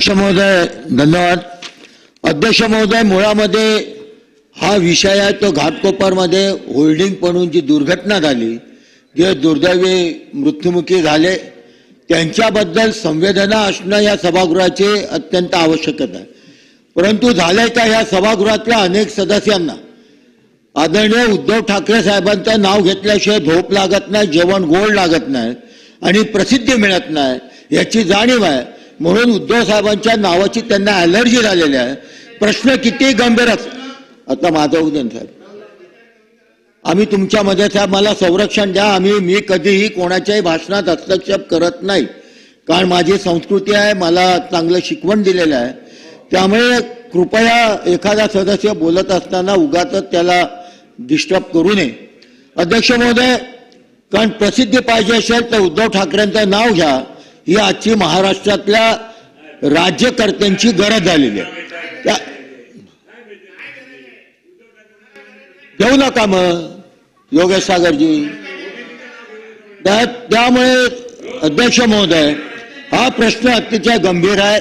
अध्यक्ष महोदय धन्यवाद. अध्यक्ष महोदय मुळामध्ये हा विषय आहे तो घाटकोपरमध्ये होल्डिंग पडून जी दुर्घटना झाली जे दुर्दैवी मृत्युमुखी झाले त्यांच्याबद्दल संवेदना असणं या सभागृहाची अत्यंत आवश्यकता आहे. परंतु झालंय का या सभागृहातल्या अनेक सदस्यांना आदरणीय उद्धव ठाकरे साहेबांचं नाव घेतल्याशिवाय झोप लागत नाही जेवण गोड लागत नाही आणि प्रसिद्धी मिळत नाही याची जाणीव आहे. म्हणून उद्धव साहेबांच्या नावाची त्यांना अलर्जी झालेली आहे. प्रश्न किती गंभीर असतो आता माझं उद्यान साहेब आम्ही तुमच्यामध्ये साहेब मला संरक्षण द्या. आम्ही मी कधीही कोणाच्याही भाषणात हस्तक्षेप करत नाही. कारण माझी संस्कृती आहे मला चांगलं शिकवण दिलेलं आहे. त्यामुळे कृपया एखादा सदस्य बोलत असताना उगाच त्याला डिस्टर्ब करू नये. अध्यक्ष महोदय कारण प्रसिद्धी पाहिजे असेल तर उद्धव ठाकरेंचं नाव घ्या. ही आजची महाराष्ट्रातल्या राज्यकर्त्यांची गरज झालेली आहे. त्या देऊ नका मग योगेश सागरजी. त्यामुळे अध्यक्ष महोदय हा प्रश्न अतिशय गंभीर आहे.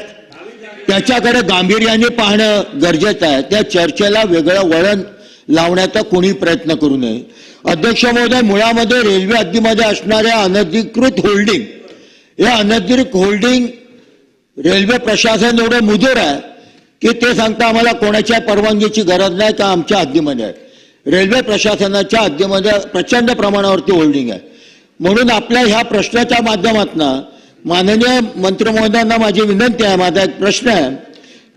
त्याच्याकडे गांभीर्याने पाहणं गरजेचं आहे. त्या चर्चेला वेगळं वळण लावण्याचा कोणी प्रयत्न करू नये. अध्यक्ष महोदय मुळामध्ये रेल्वे हद्दीमध्ये असणाऱ्या अनधिकृत होल्डिंग या अनधिकृत होल्डिंग रेल्वे प्रशासन एवढं मुजोर आहे की ते सांगता आम्हाला कोणाच्या परवानगीची गरज नाही का आमच्या हद्दीमध्ये आहे. रेल्वे प्रशासनाच्या हद्दीमध्ये प्रचंड प्रमाणावरती होल्डिंग आहे. म्हणून आपल्या ह्या प्रश्नाच्या माध्यमातून माननीय मंत्रिमहोदयांना माझी विनंती आहे माझा एक प्रश्न आहे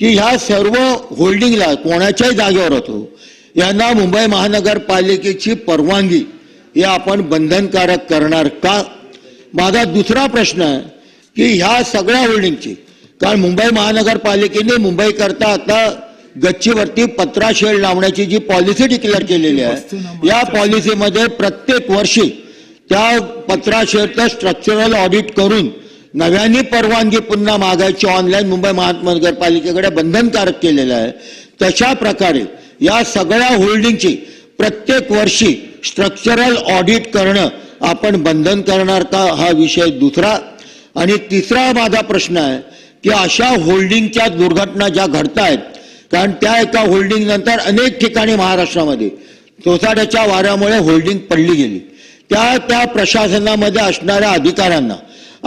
की ह्या सर्व होल्डिंगला कोणाच्याही जागेवर होतो यांना मुंबई महानगरपालिकेची परवानगी या आपण बंधनकारक करणार का? माझा दुसरा प्रश्न आहे की ह्या सगळ्या होल्डिंगची कारण मुंबई महानगरपालिकेने मुंबईकरता आता गच्चीवरती पत्रा शेड लावण्याची जी पॉलिसी डिक्लेअर केलेली आहे या पॉलिसीमध्ये प्रत्येक वर्षी त्या पत्रा शेडचं स्ट्रक्चरल ऑडिट करून नव्याने परवानगी पुन्हा मागायची ऑनलाईन मुंबई महानगरपालिकेकडे बंधनकारक केलेलं आहे. तशा प्रकारे या सगळ्या होल्डिंगची प्रत्येक वर्षी स्ट्रक्चरल ऑडिट करणं आपण बंधन करणार का हा विषय दुसरा? आणि तिसरा माझा प्रश्न आहे की अशा होल्डिंगच्या दुर्घटना ज्या घडत आहेत कारण त्या एका होल्डिंग नंतर अनेक ठिकाणी महाराष्ट्रामध्ये सोसाट्याच्या वाऱ्यामुळे होल्डिंग पडली गेली. त्या त्या प्रशासनामध्ये असणाऱ्या अधिकाऱ्यांना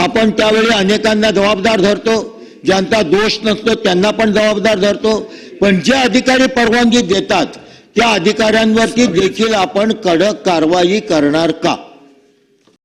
आपण त्यावेळी अनेकांना जबाबदार धरतो ज्यांचा दोष नसतो त्यांना पण जबाबदार धरतो पण जे अधिकारी परवानगी देतात त्या अधिकाऱ्यांवरती देखील आपण कडक कारवाई करणार का?